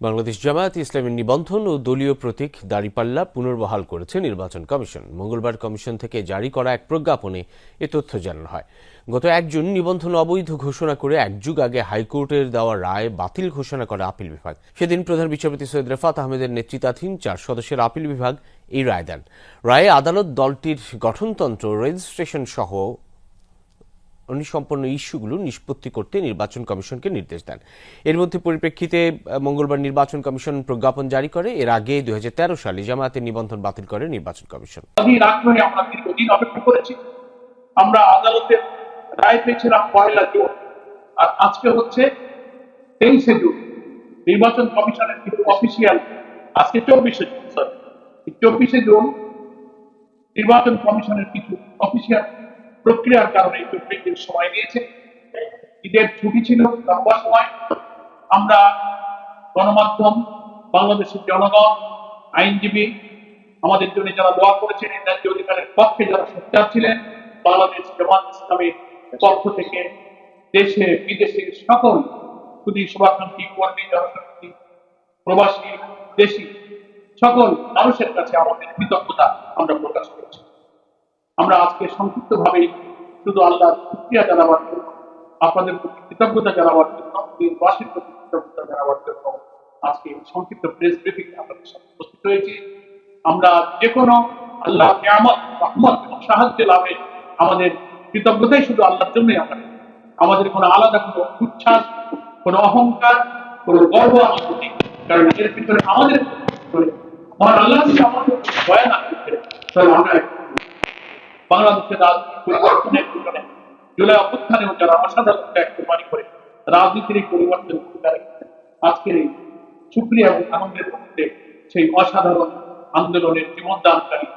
বাংলাদেশ জামায়াত ইসলামের নিবন্ধন ও দলীয় প্রতীক দাড়িপাল্লা পুনর্বহাল করেছে নির্বাচন কমিশন। মঙ্গলবার কমিশন থেকে জারি করা এক প্রজ্ঞাপনে এ তথ্য জানানো হয়। গত এক জুন নিবন্ধন অবৈধ ঘোষণা করে এক যুগ আগে হাইকোর্টের দেওয়া রায় বাতিল ঘোষণা করে আপিল বিভাগ। সেদিন প্রধান বিচারপতি সৈয়দ রেফাত আহমেদের নেতৃত্বাধীন চার সদস্যের আপিল বিভাগ এই রায় দেন। রায়ে আদালত দলটির গঠনতন্ত্র রেজিস্ট্রেশন সহ অনিসম্পন্ন ইস্যুগুলো নিষ্পত্তি করতে নির্বাচন কমিশনকে নির্দেশ দেন। এর মধ্যে পরিপ্রেক্ষিতে মঙ্গলবার নির্বাচন কমিশন প্রজ্ঞাপন জারি করে। এর আগে দুই সালে জামায়াতের নিবন্ধন বাতিল করে নির্বাচন কমিশন। দীর্ঘদিন অপেক্ষা করেছি। আমরা আদালতের রায় পেয়েছিলাম পয়লা জুন। আর আজকে হচ্ছে তেইশে জুন। নির্বাচন কমিশনের কিন্তু অফিসিয়াল আজকে চব্বিশে জুন চব্বিশে জুন নির্বাচন কমিশনের কিছু অফিসিয়াল প্রক্রিয়ার কারণে একটু ব্রেকের সময় নিয়েছে। ঈদের ছুটি ছিল, লম্বা সময়। আমরা গণমাধ্যম, বাংলাদেশের জনগণ, আইনজীবী, আমাদের জন্য যারা দোয়া করেছেন এই ন্যায্য অধিকারের পক্ষে যারা সোচ্চার ছিলেন, বাংলাদেশ জামাত ইসলামের পক্ষ থেকে দেশে, বিদেশে সকল খুদি শুভাকাঙ্ক্ষী, কর্মী জনশক্তি প্রবাসী, দেশি সকল মানুষের কাছে আমাদের কৃতজ্ঞতা আমরা প্রকাশ করছি আমরা আজকে সংক্ষিপ্তভাবে শুধু আল্লাহর শুক্রিয়া জানাবার জন্য, আপনাদের প্রতি কৃতজ্ঞতা জানাবার জন্য দেশবাসীর প্রতি কৃতজ্ঞতা জানাবার জন্য আজকে সংক্ষিপ্ত প্রেস ব্রিফিং আপনাদের সাথে উপস্থিত হয়েছি। আমরা যে কোনো আল্লাহ নিয়ামত, রহমত এবং সাহায্য লাভে আমাদের কৃতজ্ঞতাই শুধু আল্লাহর জন্যই আমরা আমাদের কোনো আলাদা কোনো উচ্ছ্বাস, কোনো অহংকার, কোনো গর্ব আমাদের নেই, কারণ এর ভিতরে আমাদের আল্লাহ আমাদের তাহলে আমরা এক বাংলাদেশের রাজনীতি পরিবর্তনের পিছনে জুলাই অভ্যুত্থানেও যারা অসাধারণ ত্যাগ কোরবানি করে রাজনীতির এই পরিবর্তন ভূমিকা রেখেছেন আজকের এই সুপ্রিয়া এবং আনন্দের মুহূর্তে সেই অসাধারণ আন্দোলনের জীবনদানকারী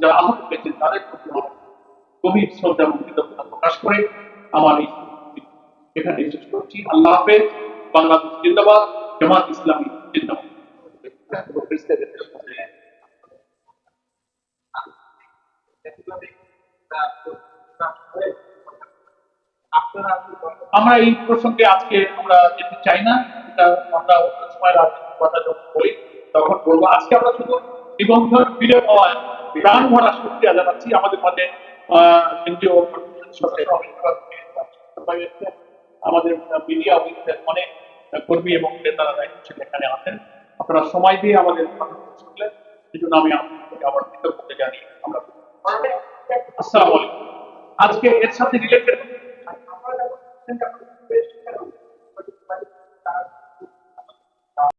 যারা আহত হয়েছেন, তাদের প্রতি আমার গভীর শ্রদ্ধা এবং কৃতজ্ঞতা প্রকাশ করে আমার এই এখানে শেষ করছি। আল্লাহ হাফেজ। বাংলাদেশ জিন্দাবাদ। জামাত ইসলামী জিন্দাবাদ। আমরা এই প্রসঙ্গে আজকে আমরা যেতে চাই না এটা আমরা অন্য সময় রাজনীতির কথা যখন বলি, তখন বলব, আজকে আমরা শুধু নিবন্ধন ফিরে পাওয়ায় প্রাণ ভরা শুক্রিয়া জানাচ্ছি আমাদের মধ্যে কেন্দ্রীয়। আমাদের মিডিয়া উইথের অনেক কর্মী এবং নেতারা দায়িত্ব এখানে আছেন আপনারা সময় দিয়ে আমাদের শুনলেন এই জন্য আমি আপনাদেরকে আবার কৃতজ্ঞতা জানি আমরা আসসালামু আলাইকুম আজকে এর সাথে রিলেটেড